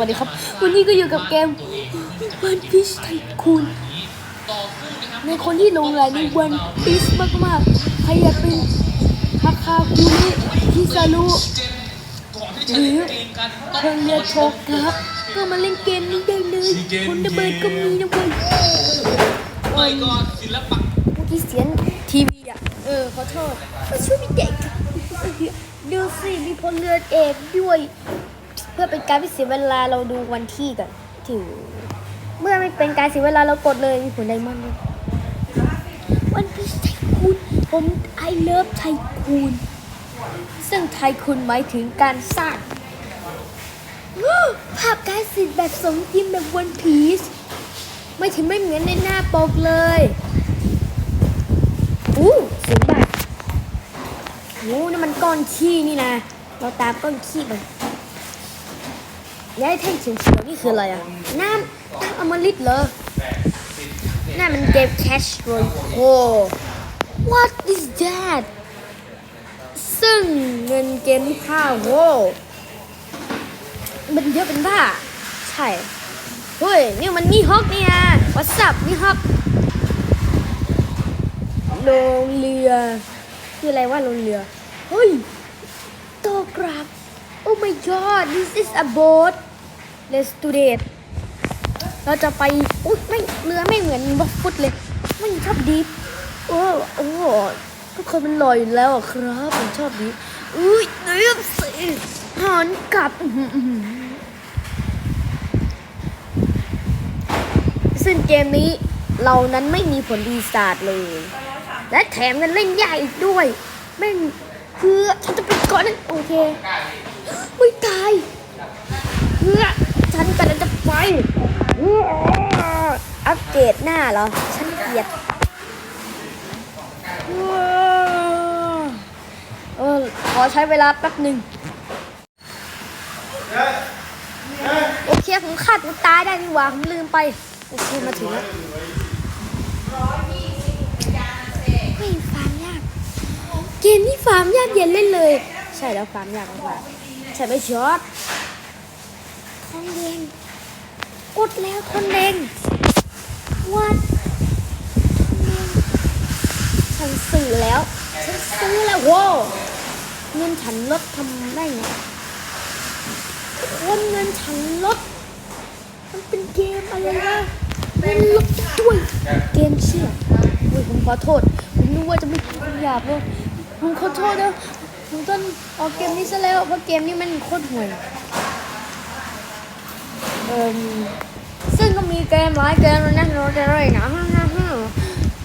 วัสดีครับ วันนี้ก็อยู่กับเกมวันพีชไทคูนในคนที่ลงรายในวันพีชมากๆ ใครอยากเป็นคาคาคุริคิซารุหรือเพิ่งเรียนโชกครับ ก็มาเล่นเกมนี้ได้เลยคนระเบิดก็มีนะเว้ยไม่ก็ศิลปะเมื่อกี้เสียงทีวีอะ เออ ขอโทษช่วยไม่เด็กดูสิมีพลเรือนเอกด้วย เพื่อเป็นการไม่เสียเวลาเราดูวันที่กันถึง เมื่อไม่เป็นการเสียเวลาเรากดเลยมีผลไดมอนด์ด้วยวันพีชไทคูนผมไอเลิฟไทคูนซึ่งไทคูนหมายถึงการสร้างภาพการสิทธิ์แบบสมจริงแบบวันพีชไม่ถึงไม่เหมือนในหน้าปกเลยอู้สูงมากโอ้นี่มันก้อนขี้นี่นะ เราตามก้อนขี้ไป ย้ายแท่งเฉียวๆนี่คืออะไรอะ น้ำน้ำอมฤตเหรอนั่นมันเกม Cash Royale โอ้ What is that ซึ่งเงินเกมที่ค่าโว้มันเยอะเป็นบ้า ใช่ เฮ้ย นี่มันมีฮอกนี่นะวัสดุมีฮอกโรงเรือ คืออะไรว่าโรงเรือ เฮ้ย โตกราบ Oh my god this is a boat let's do it เราจะไป อุ้ยไม่เรือไม่เหมือนบัฟฟุตเลย ไมันชอบดีฟโอ้โอ้ทุกคนมันลอยอยู่แล้วอะครับผมชอบดีฟอุ้ยเนื้อสิหอนกลับซึ่งเกมนี้เรานั้นไม่มีผลดีศาสตร์เลย และแถมกันเล่นยากอีกด้วยแม่งคือฉันจะเป็นก่อนนั้นโอเค ไม่ตายเพื่อ ฉันกำลังจะไปอัปเกรดหน้าเหรอ ฉันเกลียดเออขอใช้เวลาแป๊บหนึ่งโอเค ผมขาดผมตายได้นี่หว่า ผมลืมไป โอเค มาถึงแล้วไม่ฟาร์มยาก เกมนี้ฟาร์มยากเย็นเล่นเลย ใช่แล้วฟาร์มยากมากใช่ไหมช็อต ทองแดงกดแล้วทองแดงวัดฉันซื้อแล้ว ฉันซื้อแล้วโว้เงินฉันลดทำได้ไงคนเงินฉันลด มันเป็นเกมอะไรวะเงินลดด้วย เกมเชี่ยอุ้ยผมขอโทษ ผมนึกว่าจะไม่พูดหยาบเลยผมขอโทษนะผมต้องออกเกมนี้ซะแล้วเพราะเกมนี้มันโคตรห่วย เอ่มซึ่งก็มีเกมหลายเกมนะเราจะได้นะ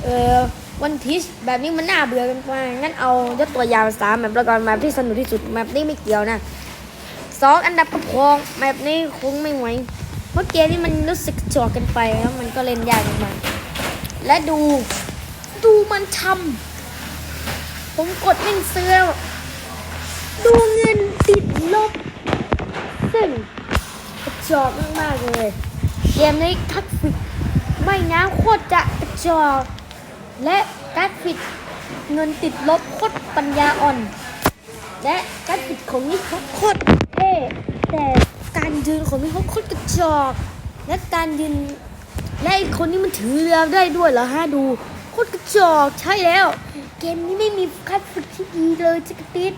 เออวันพีชแบบนี้มันน่าเบื่อกันไปงั้นเอายกตัวอย่างสามแบบล้วกันแบบที่สนุกที่สุดแบบนี้ไม่เกี่ยวนะสองอันดับกระพองแบบนี้คงไม่ไหวเพราะเกมนี้มันรู้สึกจอกกันไปแล้วมันก็เล่นยากมากและดูดูมันทำผมกดเล่นเสื้อดูเงินติดลบซึ่ง จอกมากๆเลย เกมนี้กราฟิกไม่น้ำโคตรจะกระจอก และกราฟิกเงินติดลบโคตรปัญญาอ่อน และกราฟิกของนี่เขาโคตรเท่แต่การยืนของนี่เขาโคตรกระจอก และการยืนและไอ้คนนี้มันถือเรือได้ด้วยเหรอฮะดูโคตรกระจอกใช่แล้ว เกมนี้ไม่มีคัดฝึกที่ดีเลยจิกติด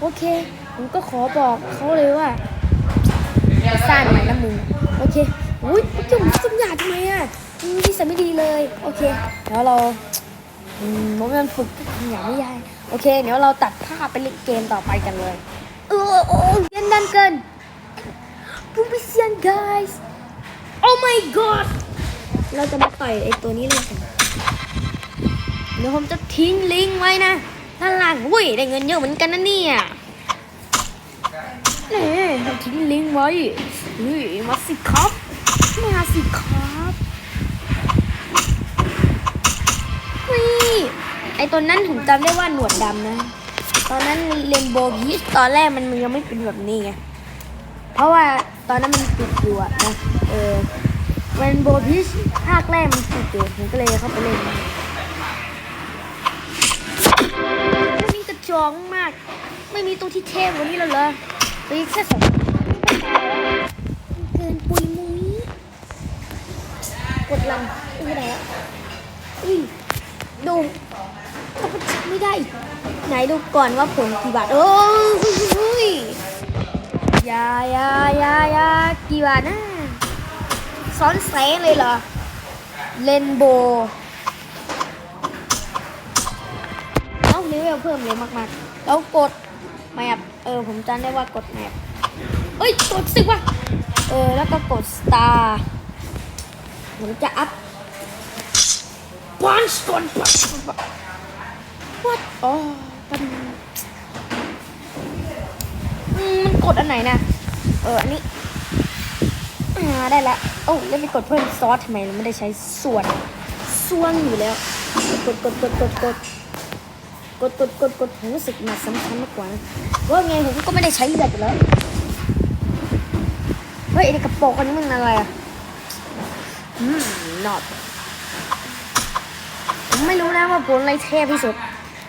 โอเค ผมก็ขอบอกเขาเลยว่า ไปสร้างใหม่นะมึงโอเคอุ้ยจุ่มสัญญาทำไมอะอืมที่สัยไม่ดีเลยโอเคเดี๋ยวเราอืมมันฝึกอย่างไม่ยายโอเค เดี๋ยวเราตัดภาพไปเล่นเกมต่อไปกันเลย เออโอ้เย็นดันเกินบูมิเซียน guys oh my god เราจะมาต่อยไอตัวนี้เลยกันเดี๋ยวผมจะทิ้งลิงก์ไว้นะด้านล่างอุ้ยได้เงินเยอะเหมือนกันนะเนี่ย นี่ผมทิ้งลิงไว้เฮ้ยมาสิครับมาสิครับนี่ไอตัวนั้นผมจำได้ว่าหนวดดำนะ ตอนนั้นเรนโบว์พีชตอนแรกมันยังไม่เป็นแบบนี้ไงเพราะว่าตอนนั้นมันปิดอยู่อะนะเออเรนโบว์พีชภาคแรกมันปิดอยู่ผมก็เลยเข้าไปเล่นไม่มีกระจองมาก ไม่มีตัวที่เท่กว่านี้แล้วเหรอ ปุ่ยแค่สองเกินปุยมุ้ยกดลังไม่ได้แล้วอุ้ยดูเขาไม่ได้ ไหนดูก่อนว่าผลกี่บาทโอ้ยยายายายากี่บาทนะซ้อนแสงเลยเหรอเลนโบเอ้านิ้วเพิ่มเลยมากๆ แล้วกด แมปเออผมจำได้ว่ากดแมปเอ้ยกดสิวะเออแล้วก็กดสตาร์ผมจะอัพปันช์ก่อนปันช์วัดอ๋อปันมมันกดอันไหนนะเอออันนี้อ่าได้ละโอ้แล้วไปกดเพิ่มซอสทำไมเราไม่ได้ใช้ส่วนส่วนอยู่แล้วกดกดกดกดกด กดกดกดกดผมรู้สึกหนักสำคัญมากกว่านะว่าไงผมก็ไม่ได้ใช้เลือดแล้วเฮ้ยไอ้กระโปรงอันนี้มันอะไรอะอืมนอตผมไม่รู้นะว่าผลอะไรเทพที่สุด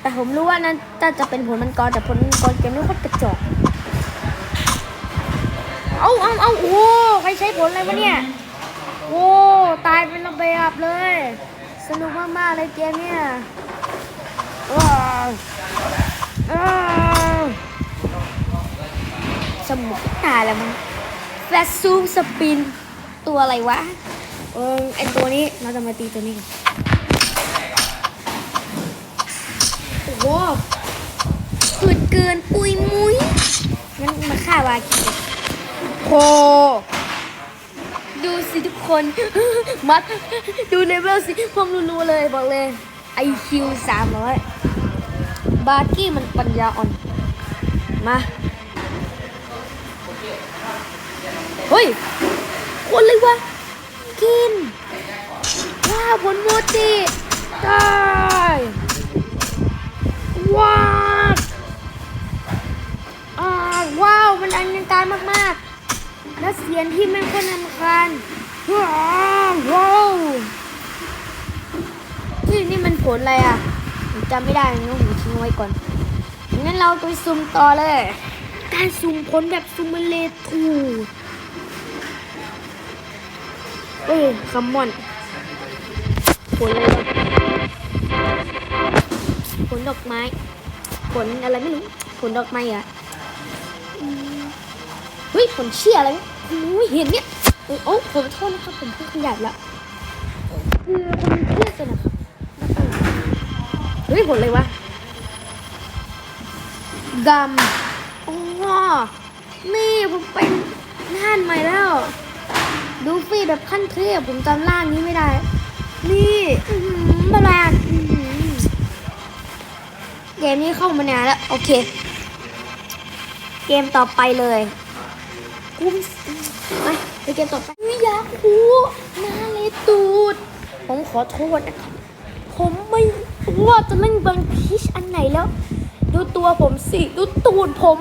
แต่ผมรู้ว่านั้นถ้าจะเป็นผลมังกรแต่ผลมังกรเกมนี้โคตรกระจอกเอาเอาเอาโอ้ใครใช้ผลอะไรวะเนี่ยโอ้ตายเป็นระเบียบเลย สนุกมากๆเลยเกมเนี่ย ว้าวอ้าวสมุกตายแล้วมั้งแฟลชซูมสปิน ตัวอะไรวะ เออไอตัวนี้เราจะมาตีตัวนี้กันโอ้โหเกินเกินปุยมุ้ยงั้นมาฆ่าวาคิโคดูสิทุกคน มัด ดูเลเวลสิพมรู้ๆเลยบอกเลย IQ สามร้อย บาร์กี้มันปัญญาอ่อน มาเฮ้ยคนเลยวะ กิน ว้าวผลโมจิได้ว้าวอ่าว้าว มันอันยังการมากๆ และเสียงที่ไม่ค่อยนำคาญว้าวว้าวนี่นี่มันผลอะไรอะ ผมจำไม่ได้งั้นผมทิ้งไว้ก่อนงั้นเราไปซูมต่อเลย การซูมผลแบบซูมเลทูเอ้ยคัมมอนผลอะไรผลดอกไม้ผลอะไรไม่รู้ผลดอกไม้อะเฮ้ยผลเชี่ยอะไรวะโอ้ยเห็นเนี่ยเออโอ้ผมโทษนะครับผมพูดขยาดละคือผมเครียดกันนะครับ ฮ้ยผลอะไรวะกำอ๋อนี่ผมเป็นน่านใหม่แล้ว ดูฟีแบบขั้นเทพผมจำร่างนี้ไม่ได้ นี่อื้อหือมาแรเกมนี้เข้ามานานแล้ว โอเค เกมต่อไปเลยกูไปไปเกมต่อไปวิยาคูนาเลตูด ผมขอโทษนะครับ ว่าจะเล่นบังพิชอันไหนแล้ว ดูตัวผมสิดูตูดผม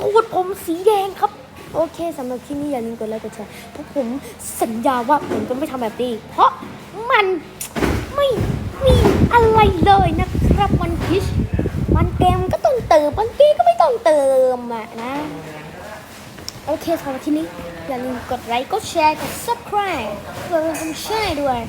ตูดผมสีแดงครับ โอเคสำหรับคลิปนี้อย่าลืมกดไลค์กดแชร์เพราะผมสัญญาว่าผมจะไม่ทำแบบนี้ เพราะมันไม่มีอะไรเลยนะครับวันพิชมันเกมก็ต้องเติมบางทีก็ไม่ต้องเติมอะนะโอเคสำหรับที่นี้อย่าลืมกดไลค์ กดแชร์ กด subscribe เพื่อเป็นกำลังด้วย